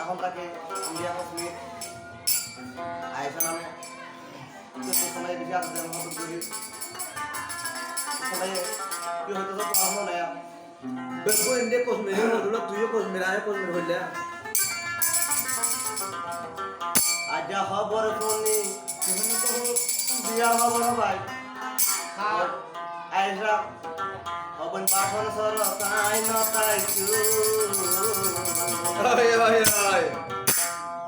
এখন তাকে ইন্ডিয়া কশ্মীর আয়েশা নামে সবাই বেশি আদর দেওয়া মতো করি সবাই কি হয়তো পড়াশোনা নেয়া Después de Cosmero, lo tuyo Cosmeraje, Cosmero, ¿verdad? আজা খবর ফোনি তুমি তো বিয়া খবর ভাই খাও আইসা হবন বাসন সর তাই ন তাই চু আরে আরে আরে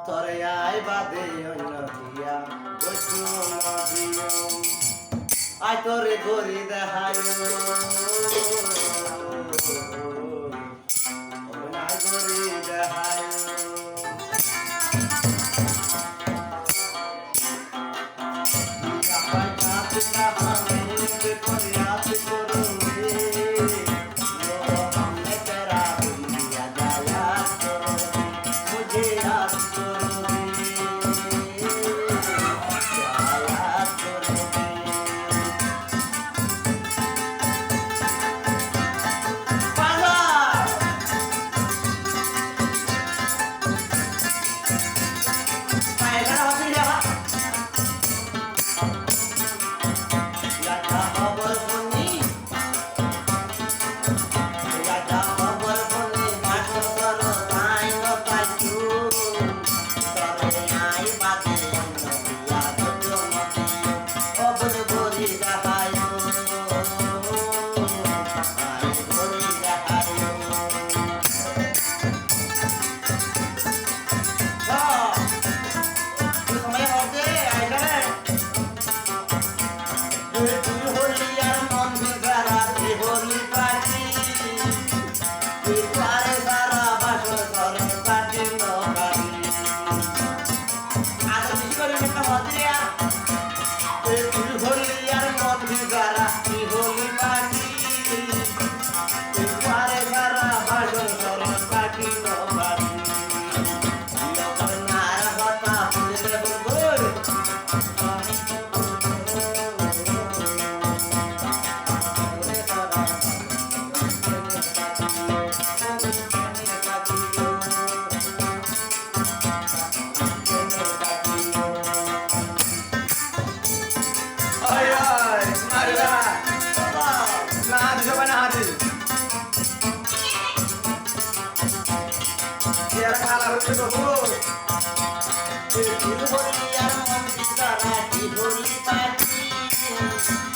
তরে আই বাদে অন্য দিয়া বচু নদিও আই তোরে গরি দেখাইও Thank you.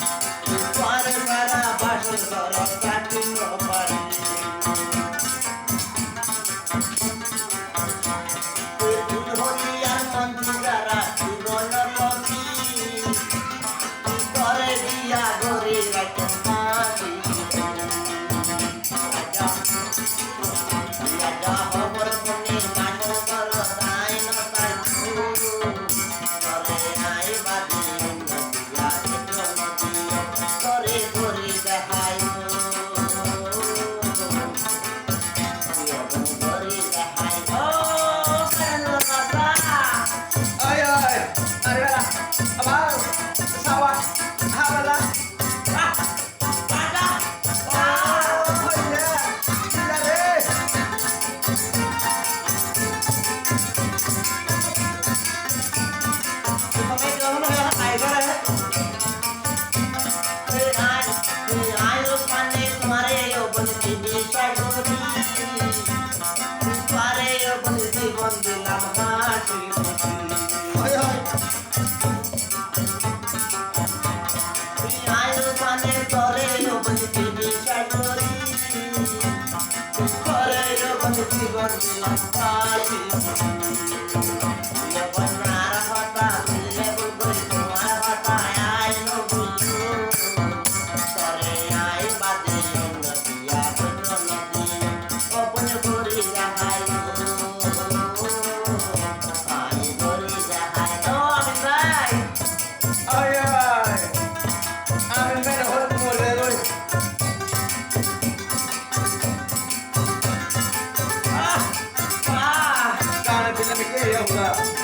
করবে না। 자.